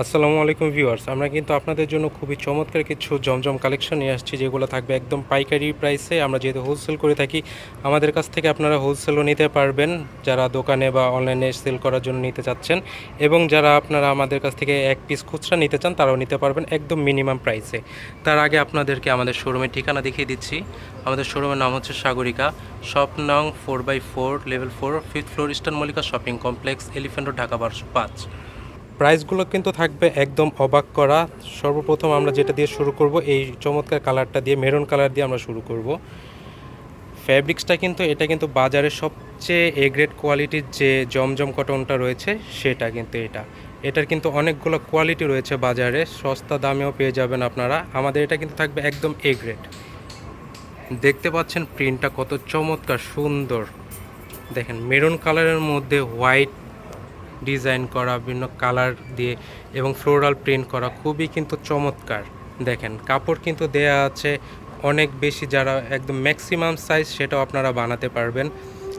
আসসালামু আলাইকুম ভিউয়ার্স, আমরা কিন্তু আপনাদের জন্য খুবই চমৎকার কিছু জমজম কালেকশন নিয়ে আসছি, যেগুলো থাকবে একদম পাইকারি প্রাইসে আমরা যেহেতু হোলসেল করে থাকি, আমাদের কাছ থেকে আপনারা হোলসেলও নিতে পারবেন, যারা দোকানে বা অনলাইনে সেল করার জন্য নিতে চাচ্ছেন, এবং যারা আপনারা আমাদের কাছ থেকে এক পিস খুচরা নিতে চান, তারাও নিতে পারবেন একদম মিনিমাম প্রাইসে তার আগে আপনাদেরকে আমাদের শোরুমের ঠিকানা দেখিয়ে দিচ্ছি। আমাদের শোরুমের নাম হচ্ছে সাগরিকা শপ নং four by four level four fifth floor Eastern Mallika shopping complex Elephant Dhaka বারোশো পাঁচ। প্রাইসগুলো কিন্তু থাকবে একদম অবাক করা। সর্বপ্রথম আমরা যেটা দিয়ে শুরু করব, এই চমৎকার কালারটা দিয়ে, মেরুন কালার দিয়ে আমরা শুরু করব। ফ্যাব্রিক্সটা কিন্তু, এটা কিন্তু বাজারে সবচেয়ে এ গ্রেড কোয়ালিটির যে জমজম কটনটা রয়েছে, সেটা কিন্তু এটা। এটার কিন্তু অনেকগুলো কোয়ালিটি রয়েছে বাজারে, সস্তা দামেও পেয়ে যাবেন আপনারা। আমাদের এটা কিন্তু থাকবে একদম এ গ্রেড। দেখতে পাচ্ছেন প্রিন্টটা কত চমৎকার, সুন্দর। দেখেন, মেরুন কালারের মধ্যে হোয়াইট ডিজাইন করা, বিভিন্ন কালার দিয়ে এবং ফ্লোরাল প্রিন্ট করা খুবই কিন্তু চমৎকার। দেখেন, কাপড় কিন্তু দেয়া আছে অনেক বেশি যারা একদম ম্যাক্সিমাম সাইজ সেটাও আপনারা বানাতে পারবেন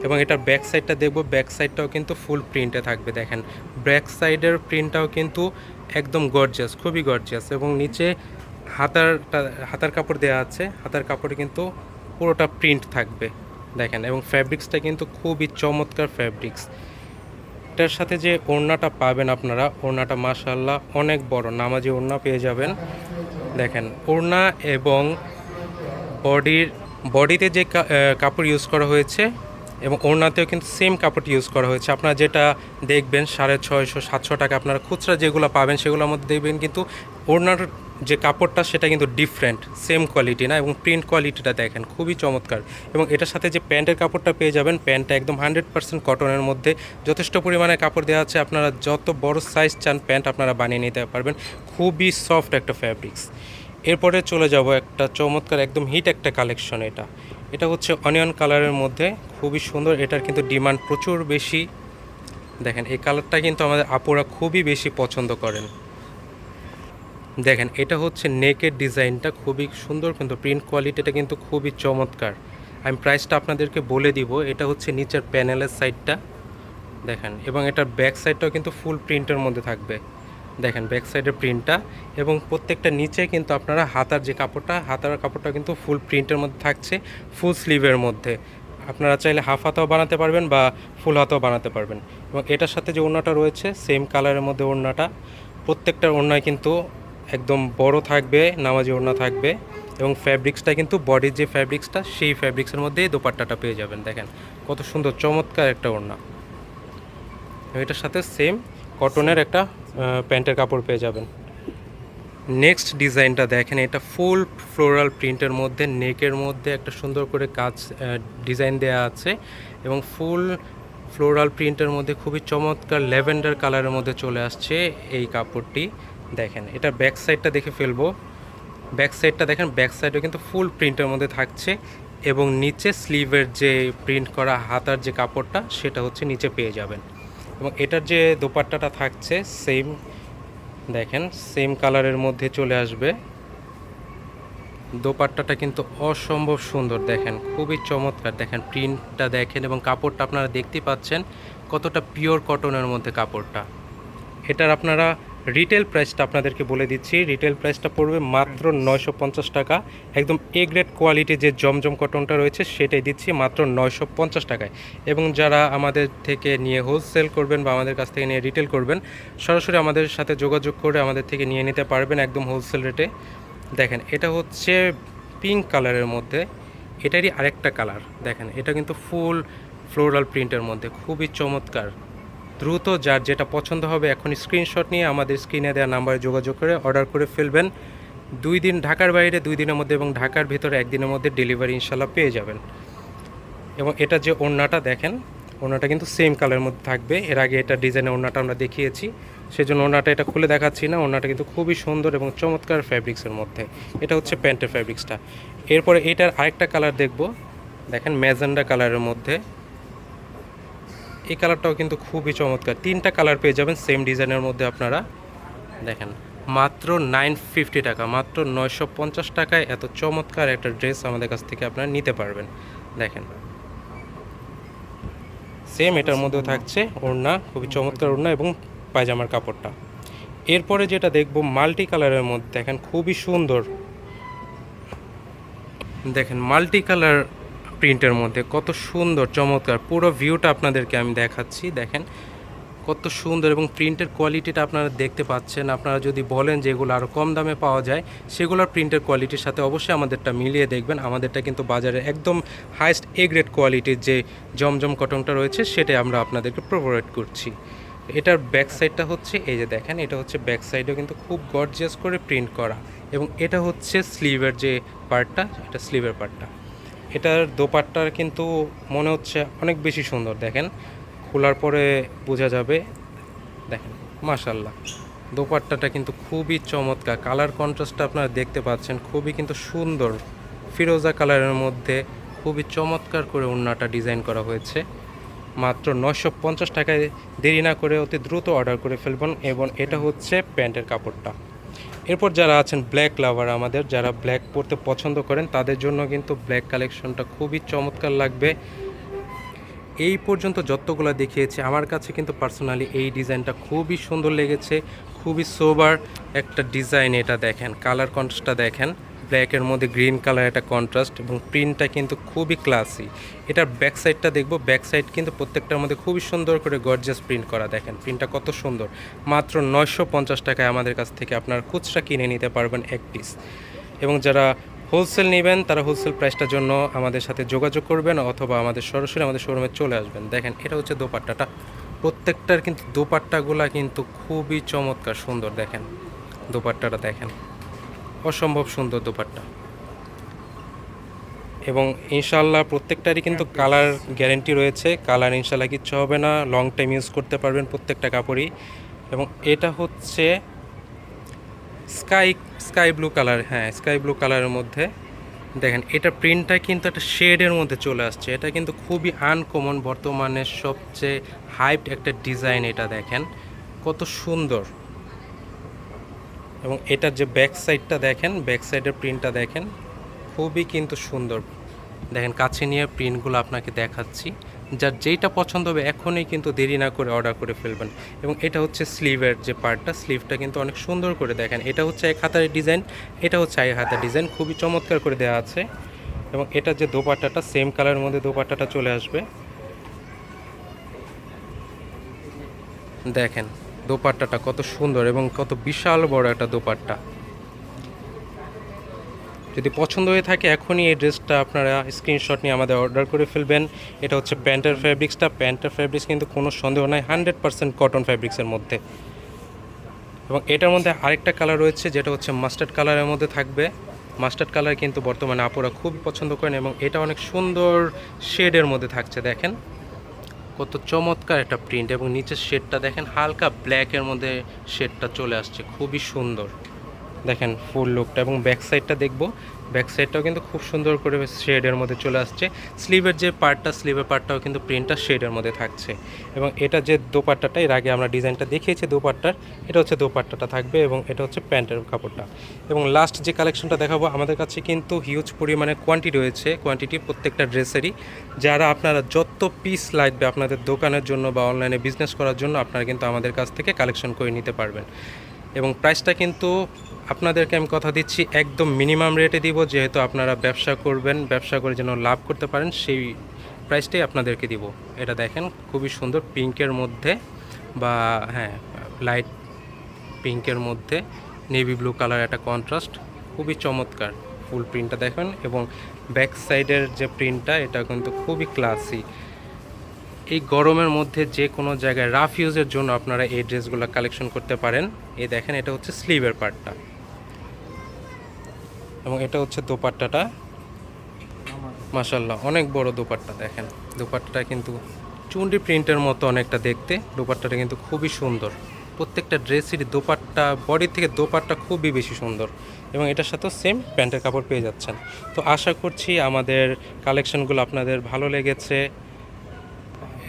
এবং এটার ব্যাক সাইডটা দেখব ব্যাক সাইডটাও কিন্তু ফুল প্রিন্টে থাকবে। দেখেন ব্যাক সাইডের প্রিন্টটাও কিন্তু একদম গর্জিয়াস খুবই গর্জিয়াস এবং নিচে হাতারটা, হাতার কাপড় দেওয়া আছে, হাতার কাপড়ে কিন্তু পুরোটা প্রিন্ট থাকবে। দেখেন, এবং ফ্যাব্রিক্সটা কিন্তু খুবই চমৎকার ফ্যাব্রিক্স এটার সাথে যে ওড়নাটা পাবেন আপনারা, ওড়নাটা মাশাল্লাহ অনেক বড়, নামাজি ওড়না পেয়ে যাবেন। দেখেন, ওড়না এবং বডির, বডিতে যে কাপড় ইউজ করা হয়েছে এবং ওড়নাতেও কিন্তু সেম কাপড় ইউজ করা হয়েছে। আপনারা যেটা দেখবেন, সাড়ে ছয়শো, সাতশো টাকা আপনারা খুচরা যেগুলো পাবেন, সেগুলোর মধ্যে দেখবেন কিন্তু ওড়নার যে কাপড়টা সেটা কিন্তু ডিফারেন্ট সেম কোয়ালিটি না এবং প্রিন্ট কোয়ালিটিটা দেখেন, খুবই চমৎকার। এবং এটার সাথে যে প্যান্টের কাপড়টা পেয়ে যাবেন, প্যান্টটা একদম হান্ড্রেড পার্সেন্ট কটনের মধ্যে, যথেষ্ট পরিমাণে কাপড় দেওয়া আছে, আপনারা যত বড় সাইজ চান প্যান্ট আপনারা বানিয়ে নিতে পারবেন। খুবই সফট একটা ফ্যাব্রিক্স এরপরে চলে যাব একটা চমৎকার, একদম হিট একটা কালেকশন এটা। এটা হচ্ছে অনিয়ন কালারের মধ্যে, খুবই সুন্দর। এটার কিন্তু ডিমান্ড প্রচুর বেশি। দেখেন, এই কালারটা কিন্তু আমাদের আপুরা খুবই বেশি পছন্দ করেন। দেখেন, এটা হচ্ছে নেকের ডিজাইনটা খুবই সুন্দর, কিন্তু প্রিন্ট কোয়ালিটিটা কিন্তু খুবই চমৎকার। আমি প্রাইসটা আপনাদেরকে বলে দিব, এটা হচ্ছে নিচের প্যানেলের সাইডটা দেখেন, এবং এটার ব্যাক সাইডটাও কিন্তু ফুল প্রিন্টের মধ্যে থাকবে। দেখেন ব্যাক সাইডের প্রিন্টটা এবং প্রত্যেকটা নিচে কিন্তু আপনারা হাতার যে কাপড়টা, হাতার কাপড়টা কিন্তু ফুল প্রিন্টের মধ্যে থাকছে ফুল স্লিভের মধ্যে। আপনারা চাইলে হাফ হাতাও বানাতে পারবেন বা ফুল হাতাও বানাতে পারবেন। এবং এটার সাথে যে ওড়নাটা রয়েছে সেম কালারের মধ্যে ওড়নাটা। প্রত্যেকটা ওড়নায় কিন্তু একদম বড় থাকবে, নামাজি ওড়না থাকবে এবং ফ্যাব্রিক্সটা কিন্তু বডির যে ফ্যাব্রিক্সটা সেই ফ্যাব্রিক্সের মধ্যেই দোপাট্টাটা পেয়ে যাবেন। দেখেন কত সুন্দর, চমৎকার একটা ওড়না। এটার সাথে সেম কটনের একটা প্যান্টের কাপড় পেয়ে যাবেন। নেক্সট ডিজাইনটা দেখেন, এটা ফুল ফ্লোরাল প্রিন্টের মধ্যে নেকের মধ্যে একটা সুন্দর করে কাজ ডিজাইন দেওয়া আছে এবং ফুল ফ্লোরাল প্রিন্টের মধ্যে খুবই চমৎকার ল্যাভেন্ডার কালারের মধ্যে চলে আসছে এই কাপড়টি। দেখেন, এটা ব্যাক সাইডটা দেখে ফেলব। ব্যাক সাইডটা দেখেন ব্যাক সাইডও কিন্তু ফুল প্রিন্টের মধ্যে থাকছে এবং নিচে স্লিভের যে প্রিন্ট করা হাতার যে কাপড়টা, সেটা হচ্ছে নিচে পেয়ে যাবেন। এবং এটার যে দোপাট্টাটা থাকছে সেম দেখেন সেম কালারের মধ্যে চলে আসবে। দোপাট্টাটা কিন্তু অসম্ভব সুন্দর, দেখেন, খুবই চমৎকার। দেখেন প্রিন্টটা দেখেন এবং কাপড়টা আপনারা দেখতেই পাচ্ছেন কতটা পিওর কটনের মধ্যে কাপড়টা। এটার আপনারা রিটেল প্রাইসটা আপনাদেরকে বলে দিচ্ছি। রিটেল প্রাইসটা পড়বে মাত্র নয়শো পঞ্চাশ টাকা। একদম এ গ্রেড কোয়ালিটি যে জমজম কটনটা রয়েছে, সেটাই দিচ্ছি মাত্র নয়শো পঞ্চাশ টাকায়। এবং যারা আমাদের থেকে নিয়ে হোলসেল করবেন বা আমাদের কাছ থেকে নিয়ে রিটেল করবেন, সরাসরি আমাদের সাথে যোগাযোগ করে আমাদের থেকে নিয়ে নিতে পারবেন একদম হোলসেল রেটে দেখেন, এটা হচ্ছে পিঙ্ক কালারের মধ্যে। এটারই আরেকটা কালার দেখেন, এটা কিন্তু ফুল ফ্লোরাল প্রিন্টের মধ্যে। খুবই চমৎকার। দ্রুত যার যেটা পছন্দ হবে এখন স্ক্রিনশট নিয়ে আমাদের স্ক্রিনে দেওয়া নাম্বারে যোগাযোগ করে অর্ডার করে ফেলবেন। দুই দিন ঢাকার বাইরে, দুই দিনের মধ্যে এবং ঢাকার ভিতরে একদিনের মধ্যে ডেলিভারি ইনশাল্লাহ পেয়ে যাবেন। এবং এটা যে ওড়নাটা দেখেন, ওড়নাটা কিন্তু সেম কালারের মধ্যে থাকবে। এর আগে এটা ডিজাইনের ওড়নাটা আমরা দেখিয়েছি। সেজন্য ওড়নাটা এটা খুলে দেখাচ্ছি না। ওড়নাটা কিন্তু খুবই সুন্দর এবং চমৎকার ফ্যাব্রিক্সের মধ্যে। এটা হচ্ছে প্যান্টের ফ্যাব্রিক্সটা এরপরে এটার আরেকটা কালার দেখব। দেখেন ম্যাজেন্ডা কালারের মধ্যে। এই কালারটাও কিন্তু খুবই চমৎকার। তিনটা কালার পেয়ে যাবেন সেম ডিজাইনের মধ্যে আপনারা। দেখেন, মাত্র নাইন ফিফটি টাকা, মাত্র নয়শো পঞ্চাশ টাকায় এত চমৎকার একটা ড্রেস আমাদের কাছ থেকে আপনারা নিতে পারবেন। দেখেন। সেম এটার মধ্যেও থাকছে ওড়না, খুবই চমৎকার ওড়না এবং পায়জামার কাপড়টা। এরপরে যেটা দেখব মাল্টি কালারের মধ্যে, দেখেন, খুবই সুন্দর। দেখেন মাল্টি কালার প্রিন্টের মধ্যে। কত সুন্দর, চমৎকার। পুরো ভিউটা আপনাদেরকে আমি দেখাচ্ছি, দেখেন। কত সুন্দর এবং প্রিন্টের কোয়ালিটিটা আপনারা দেখতে পাচ্ছেন। আপনারা যদি বলেন যে এগুলো আরও কম দামে পাওয়া যায়, সেগুলোর প্রিন্টের কোয়ালিটির সাথে অবশ্যই আমাদেরটা মিলিয়ে দেখবেন। আমাদেরটা কিন্তু বাজারে একদম হাইস্ট এ গ্রেড কোয়ালিটির যে জমজম কটনটা রয়েছে, সেটাই আমরা আপনাদেরকে প্রোভাইড করছি। এটার ব্যাক সাইডটা হচ্ছে, এই যে দেখেন, এটা হচ্ছে ব্যাক সাইডেও কিন্তু খুব গর্জিয়াস করে প্রিন্ট করা। এবং এটা হচ্ছে স্লিভের যে পার্টটা এটা স্লিভের পার্টটা এটার দোপাট্টার কিন্তু মনে হচ্ছে অনেক বেশি সুন্দর, দেখেন। খোলার পরে বোঝা যাবে, দেখেন মাশাল্লাহ দোপাট্টাটা কিন্তু খুবই চমৎকার। কালার কন্ট্রাস্টটা আপনারা দেখতে পাচ্ছেন, খুবই কিন্তু সুন্দর। ফিরোজা কালারের মধ্যে খুবই চমৎকার করে ওড়নাটা ডিজাইন করা হয়েছে। মাত্র নয়শো পঞ্চাশ টাকায় দেরি না করে অতি দ্রুত অর্ডার করে ফেলবেন এবং এটা হচ্ছে প্যান্টের কাপড়টা। এরপর যারা আছেন ব্ল্যাক লাভার আমাদের, যারা ব্ল্যাক পরতে পছন্দ করেন, তাদের জন্য কিন্তু ব্ল্যাক কালেকশনটা খুবই চমৎকার লাগবে। এই পর্যন্ত যতগুলো দেখিয়েছি, আমার কাছে কিন্তু পার্সোনালি এই ডিজাইনটা খুবই সুন্দর লেগেছে, খুবই সোবার একটা ডিজাইন এটা দেখেন কালার কন্ট্রাস্টটা দেখেন। ব্ল্যাকের মধ্যে গ্রিন কালার একটা কন্ট্রাস্ট এবং প্রিন্টটা কিন্তু খুবই ক্লাসি এটার ব্যাক সাইডটা দেখব ব্যাক সাইড কিন্তু প্রত্যেকটার মধ্যে খুবই সুন্দর করে গর্জিয়াস প্রিন্ট করা, দেখেন প্রিন্টটা কত সুন্দর। মাত্র নয়শো পঞ্চাশ টাকায় আমাদের কাছ থেকে আপনার খুচরা কিনে নিতে পারবেন এক পিস এবং যারা হোলসেল নেবেন, তারা হোলসেল প্রাইসটার জন্য আমাদের সাথে যোগাযোগ করবেন অথবা আমাদের সরাসরি আমাদের শোরুমে চলে আসবেন। দেখেন এটা হচ্ছে দোপাট্টাটা। প্রত্যেকটার কিন্তু দোপাট্টাগুলা কিন্তু খুবই চমৎকার সুন্দর, দেখেন। দোপাট্টাটা দেখেন। অসম্ভব সুন্দর দোপাট্টা। এবং ইনশাল্লাহ প্রত্যেকটারই কিন্তু কালার গ্যারেন্টি রয়েছে। কালার ইনশাল্লাহ কিচ্ছু হবে না। লং টাইম ইউজ করতে পারবেন প্রত্যেকটা কাপড়ই। এবং এটা হচ্ছে স্কাই স্কাই ব্লু কালার হ্যাঁ স্কাই ব্লু কালারের মধ্যে। দেখেন, এটা প্রিন্টটা কিন্তু একটা শেডের মধ্যে চলে আসছে। এটা কিন্তু খুবই আনকমন বর্তমানে সবচেয়ে হাইপড একটা ডিজাইন এটা দেখেন। কত সুন্দর। এবং এটার যে ব্যাক সাইডটা দেখেন ব্যাক সাইডের প্রিন্টটা দেখেন, খুবই কিন্তু সুন্দর। দেখেন, কাছে নিয়ে প্রিন্টগুলো আপনাকে দেখাচ্ছি। যার যেইটা পছন্দ হবে, এখনই কিন্তু দেরি না করে অর্ডার করে ফেলবেন। এবং এটা হচ্ছে স্লিভের যে পার্টটা স্লিভটা কিন্তু অনেক সুন্দর করে দেখেন। এটা হচ্ছে এক হাতার ডিজাইন এটা হচ্ছে এক হাতার ডিজাইন খুবই চমৎকার করে দেওয়া আছে। এবং এটা যে দোপাট্টাটা সেম কালারের মধ্যে দোপাট্টাটা চলে আসবে। দেখেন দোপাট্টাটা কত সুন্দর এবং কত বিশাল বড় একটা দোপাট্টা। যদি পছন্দ হয়ে থাকে, এখনই এই ড্রেসটা আপনারা স্ক্রিনশট নিয়ে আমাদের অর্ডার করে ফেলবেন। এটা হচ্ছে প্যান্টের ফ্যাব্রিক্সটা প্যান্টের ফ্যাব্রিক্স কিন্তু কোনো সন্দেহ নাই হান্ড্রেড পার্সেন্ট কটন ফ্যাব্রিক্সের মধ্যে। এবং এটার মধ্যে আরেকটা কালার রয়েছে, যেটা হচ্ছে মাস্টার্ড কালারের মধ্যে থাকবে। মাস্টার্ড কালার কিন্তু বর্তমানে আপুরা খুবই পছন্দ করেন এবং এটা অনেক সুন্দর শেডের মধ্যে থাকছে, দেখেন। কত চমৎকার একটা প্রিন্ট এবং নিচের শেডটা দেখেন, হালকা ব্ল্যাকের মধ্যে শেডটা চলে আসছে, খুবই সুন্দর। দেখেন ফুল লুকটা এবং ব্যাক সাইডটা দেখব ব্যাক সাইডটাও কিন্তু খুব সুন্দর করে শেডের মধ্যে চলে আসছে। স্লিভের যে পার্টটা, স্লিভের পার্টটাও কিন্তু প্রিন্টটা শেডের মধ্যে থাকছে। এবং এটা যে দোপাট্টাটা, এর আগে আমরা ডিজাইনটা দেখিয়েছি দোপাট্টার, এটা হচ্ছে দোপাট্টাটা থাকবে এবং এটা হচ্ছে প্যান্টের কাপড়টা। এবং লাস্ট যে কালেকশনটা দেখাবো, আমাদের কাছে কিন্তু হিউজ পরিমাণে কোয়ান্টিটি রয়েছে কোয়ান্টিটি প্রত্যেকটা ড্রেসেরই যারা আপনারা যত পিস লাগবে আপনাদের দোকানের জন্য বা অনলাইনে বিজনেস করার জন্য, আপনারা কিন্তু আমাদের কাছ থেকে কালেকশন করে নিতে পারবেন। এবং প্রাইসটা কিন্তু আপনাদেরকে আমি কথা দিচ্ছি একদম মিনিমাম রেটে দিব, যেহেতু আপনারা ব্যবসা করবেন, ব্যবসা করে যেন লাভ করতে পারেন, সেই প্রাইসটাই আপনাদেরকে দিব। এটা দেখেন, খুবই সুন্দর পিঙ্কের মধ্যে বা হ্যাঁ লাইট পিঙ্কের মধ্যে নেভি ব্লু কালার একটা কন্ট্রাস্ট খুবই চমৎকার ফুল প্রিন্টটা দেখেন এবং ব্যাক সাইডের যে প্রিন্টটা এটা কিন্তু খুবই ক্লাসি এই গরমের মধ্যে যে কোনো জায়গায় রাফ ইউজের জন্য আপনারা এই ড্রেসগুলো কালেকশন করতে পারেন। এই দেখেন, এটা হচ্ছে স্লিভের পার্টটা এবং এটা হচ্ছে দোপাট্টাটা। মাসাল্লাহ অনেক বড় দোপাট্টা, দেখেন। দোপাট্টাটা কিন্তু চুন্ডি প্রিন্টের মতো অনেকটা দেখতে। দোপাট্টাটা কিন্তু খুবই সুন্দর। প্রত্যেকটা ড্রেসেরই দোপাট্টা, বডির থেকে দোপাট্টা খুবই বেশি সুন্দর। এবং এটার সাথেও সেম প্যান্টের কাপড় পেয়ে যাচ্ছেন। তো আশা করছি আমাদের কালেকশনগুলো আপনাদের ভালো লেগেছে।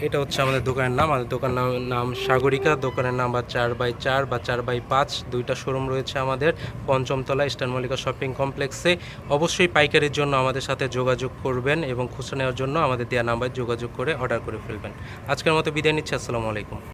এটা হচ্ছে আমাদের দোকানের নাম, আমাদের দোকানের নাম নাম সাগরিকা। দোকানের নাম্বার চার বাই চার বা চার বাই পাঁচ, দুইটা শোরুম রয়েছে আমাদের পঞ্চমতলা ইস্টার্ন মল্লিকা শপিং কমপ্লেক্সে। অবশ্যই পাইকারির জন্য আমাদের সাথে যোগাযোগ করবেন এবং খুচরা নেওয়ার জন্য আমাদের দেওয়া নাম্বার যোগাযোগ করে অর্ডার করে ফেলবেন। আজকের মতো বিদায় নিচ্ছি, আসসালামু আলাইকুম।